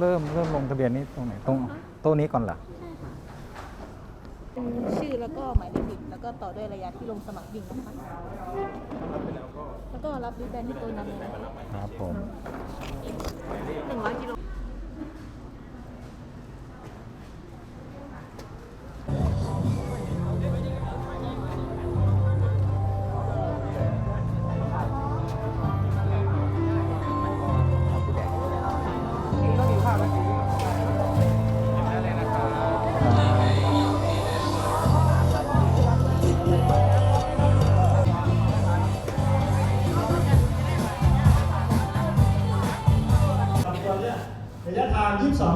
เริ่มเริ่มลงทะเบียนนี้ตรงไหนตรงโต๊ะนี้ก่อนเหรอเป็นชื่อแล้วก็หมายเลขบิดแล้วก็ต่อด้วยระยะที่ลงสมัครวิ่งนะคะแล้วก็รับริบแบนที่ตัวนั้นเลยนะคะครับผมหนึ่งร้อยกิโล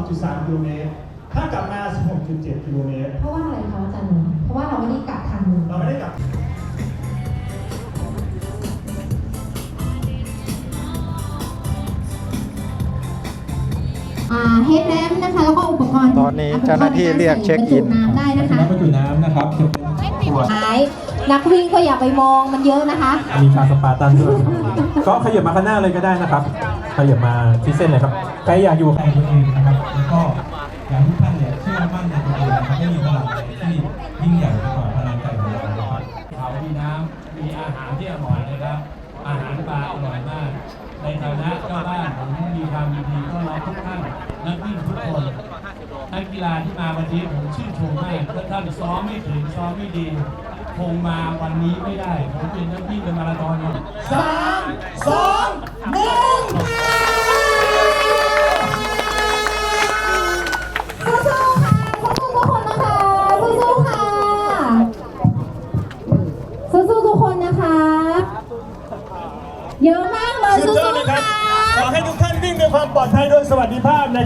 12.3กิโลเมตร ถ้ากลับมา 16.7กิโลเมตร เพราะว่าอะไรคะอาจารย์หนูเพราะว่าเราไม่ได้กลับทางหนูเราไม่ได้กลับ อ่าเฮดแลมนะคะแล้วก็อุปกรณ์ตอนนี้เจ้าหน้าที่เรียกเช็คอิน้ำได้นะน้ำคะ บรรจุน้ำนะครับขวดท้ายนักวิ่งก็อย่าไปมองมันเยอะนะคะ มีชาสปาร์ตันด้วยก็ขยับมาข้างหน้าเลยก็ได้นะครับ ขยับมาที่เส้นเลยครับ ใครอยากอยู่กับตัวเองนะครับ แล้วก็อยากให้ทุกท่านเนี่ยเชื่อมั่นในตัวเองนะครับไม่มีพลังที่ยิ่งใหญ่ไปกว่าพลังใจของเรานะครับเขามีน้ำมีอาหารที่อร่อยนะครับ อาหารปลาอร่อยมาก ในฐานะเจ้าบ้านผมมีความยินดีต้อนรับทุกท่านนักวิ่งทุกคนนักกีฬาที่มาวันนี้ผมชื่นชมมากถ้าท่านซ้อมไม่ถึงซ้อมไม่ดีคงมาวันนี้ไม่ได้ ผมเป็นนักวิ่งเป็นมาราธอนสามสอง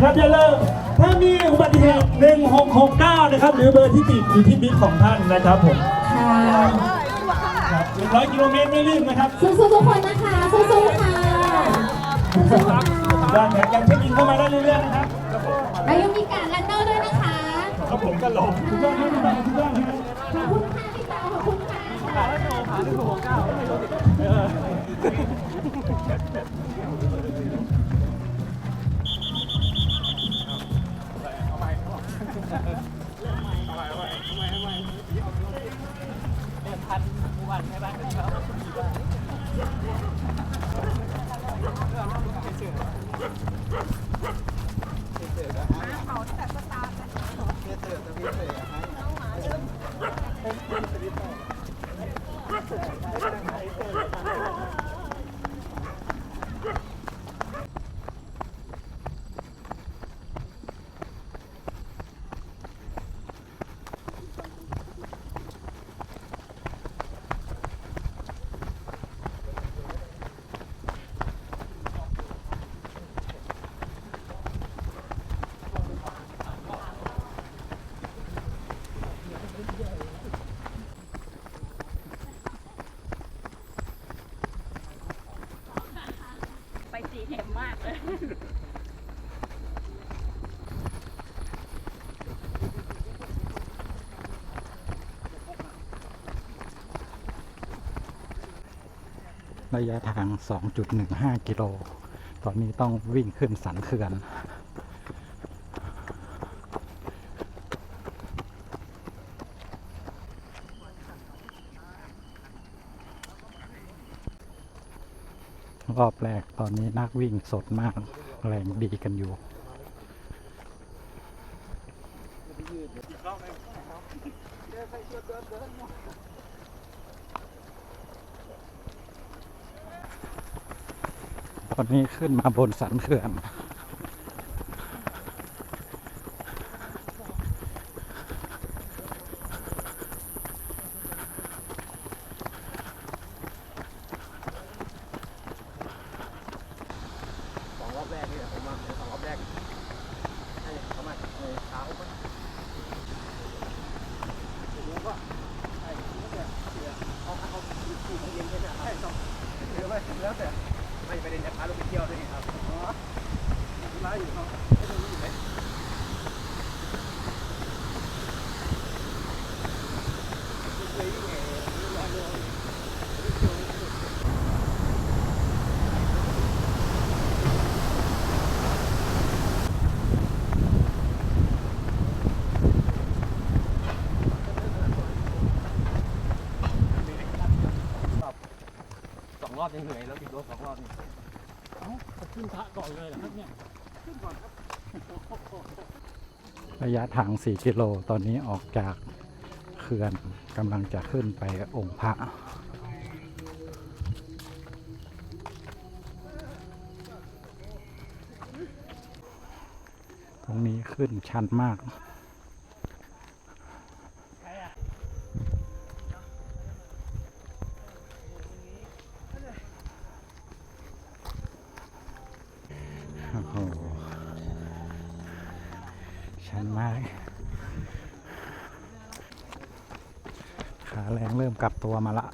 นะครับอย่าลืมถ้ามีอุบัติเหตุ1669 นะครับ หรือเบอร์ที่ติดอยู่ที่บิ๊กของท่านนะครับผมค่ะครับ100กิโลเมตรไม่รีบนะครับสู้ๆทุกคนนะคะสู้ๆค่ะด้านแขกยังเช็คอินเข้ามาได้เรื่อยๆนะครับแล้วยังมีการรันเนอร์ด้วยนะคะครับผมก็หลงทุกท่านทุกท่านทุกท่านครับขอบคุณค่ะพี่ตาขอบคุณค่ะ ระยะทาง 2.15 กิโล ตอนนี้ต้องวิ่งขึ้นสันเขื่อน รอบแรกตอนนี้นักวิ่งสดมาก แรงดีกันอยู่ ตอนนี้ขึ้นมาบนสันเขื่อน สองรอบแรกนี่ผมมาสองรอบแรกให้เขามาในเช้าปะรู้ก็ใช่รู้แต่เสียเขาเขาอยู่ที่เย็นใช่ไหมใช่ต้องเดี๋ยวไปแล้วแต่ไม่ไปเรียนช้าลงไปเที่ยวด้วยครับ อบยังเหนื่อยแล้วติดรถสองรอบนี่ระยะทาง 4 กิโล ตอนนี้ออกจากเขื่อนกำลังจะขึ้นไปองค์พระตรงนี้ขึ้นชันมาก โอ้โห ชันมาก ขาแรงเริ่มกลับตัวมาละ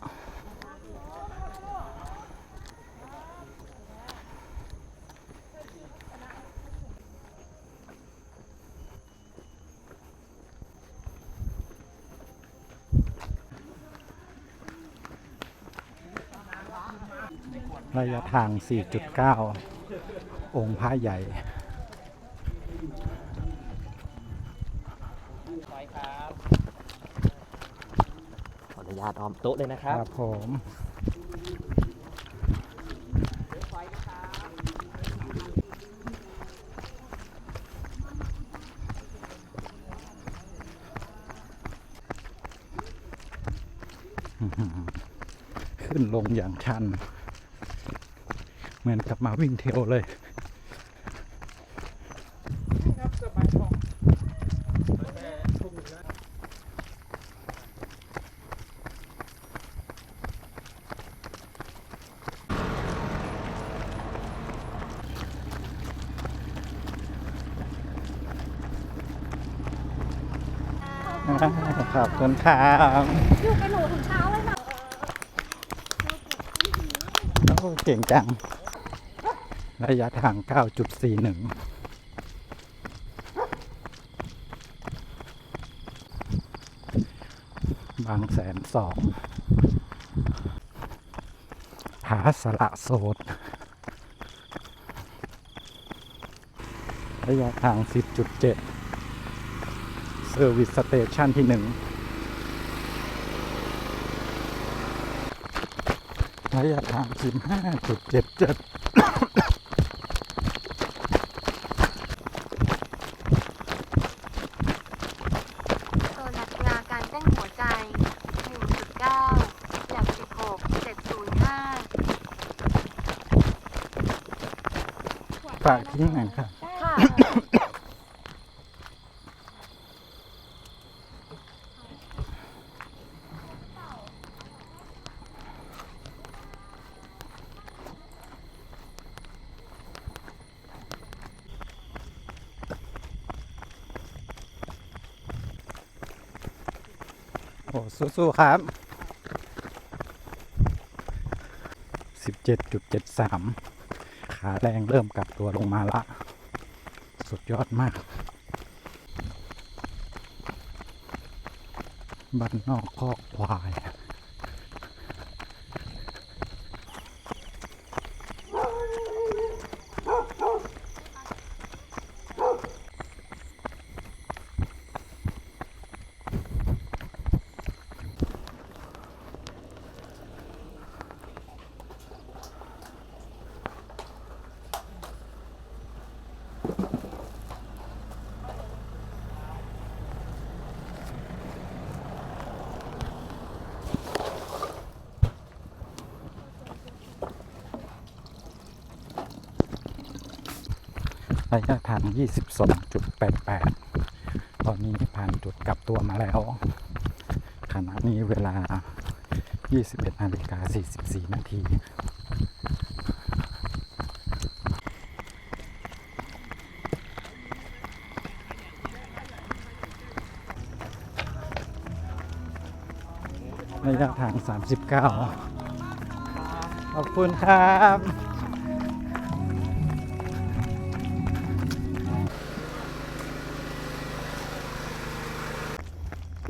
ระยะทาง 4.9 องค์พระใหญ่ขออนุญาตออมโต๊ะเลยนะคครัรับบผมขึ้นลงอย่างชัน เหมือนกับมาวิ่งเทรลเลยขอบคุณครับอยู่กับหนูถึงเช้าเลยค่ะโอ้เก่งจัง ระยะทาง 9.41บางแสนสองผาสละโสดระยะทาง 10.7เซอร์วิสสเตชันที่หนึ่งระยะทาง 15.77 โซนนักกีฬาการเต้นหัวใจ 1.9แลบ16 705 ฝากทิ้งหน่อยค่ะค่ะ โอ้สู้ๆครับ 17.73 ขาแรงเริ่มกลับ ตัวลงมาละ สุดยอดมาก บ้านนอกคอกควาย ระยะทาง 22.88 ตอนนี้ผ่านจุดกลับตัวมาแล้ว ขณะนี้เวลา 21นาฬิกา44 นาทีระยะทาง 39 ขอบคุณครับ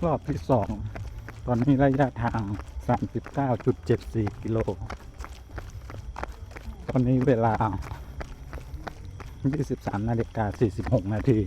รอบที่สอง ตอนนี้ระยะทาง 39.74 กิโล ตอนนี้เวลา 23นาฬิกา46 นาที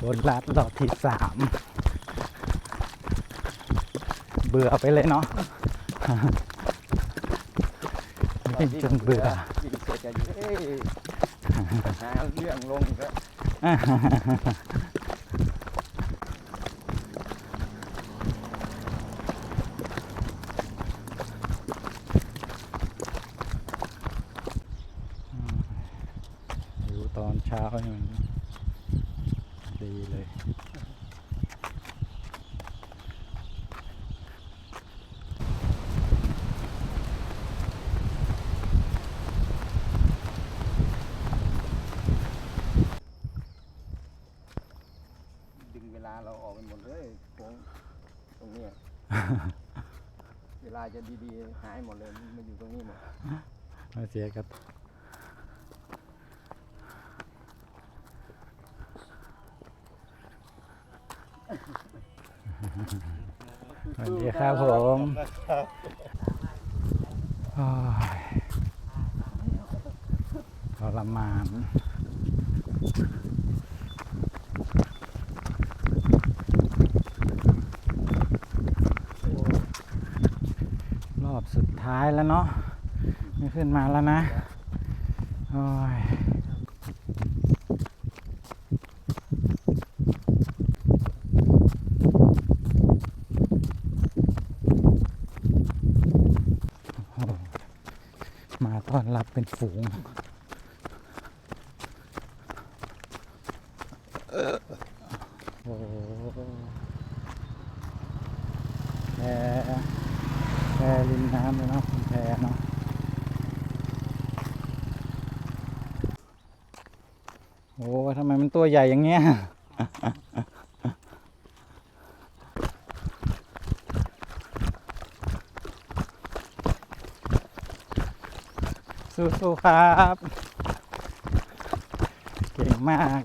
ร นอุบลรัฐรอบที่สามเบื่อไปเลยเนาะวิ่งจนเบื่อวิ่งเสร็จจะอยู่เอ้ยหาเรื่องลงก็แล้ว ดูตอนเช้านี่มันดีเลย ดึ งเวลาเราออกไปหมดเลยโค้งตรงเนี้ยเวลาจะดีๆหายหมดเลยมาอยู่ตรงนี้หมดมาเสียกับสวัสดีครับผมโอ้ยทรมานรอบสุด ท้ายแล้วเนาะไม่ขึ้นมาแล้วนะ โอ้ยมาต้อนรับเป็นฝูงโอ้โหแพแพริมน้ำเลยเนาะคุณแพเนาะโอ้ทำไมมันตัวใหญ่อย่างเงี้ยสู้ๆครับ เก่งมาก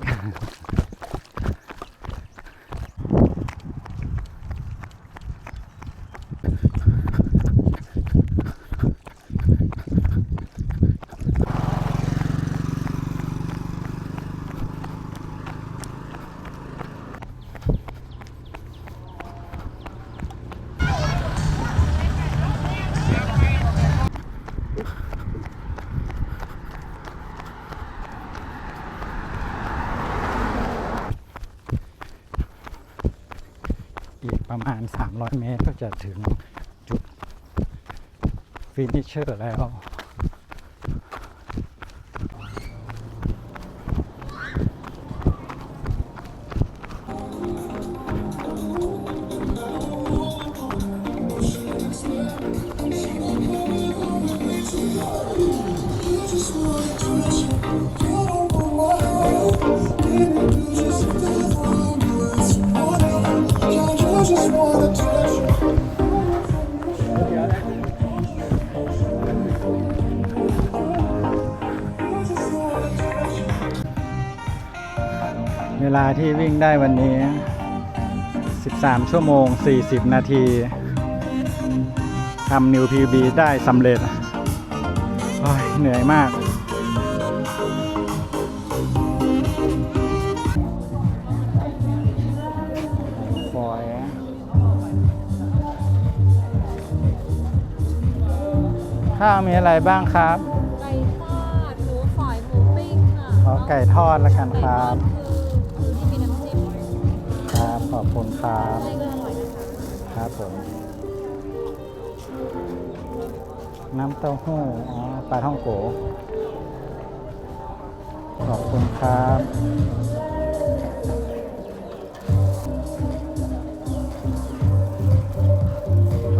ประมาณ 300 เมตรก็จะถึงจุดฟินิชเชอร์แล้ว เวลาที่วิ่งได้วันนี้ 13 ชั่วโมง 40 นาทีทำนิวพีบีได้สำเร็จ เหนื่อยมาก ข้าวมีอะไรบ้างครับไก่ทอดหมูฝอยหมูปิ้งค่ะขอไก่ทอดแล้วกันครับ คือที่มีน้ำจิ้มครับขอบคุณครับไส้ก็อร่อยนะคะครับผมน้ำเต้าหู้ปลาท่องโก ขอบคุณครับ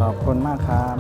ขอบคุณมากครับ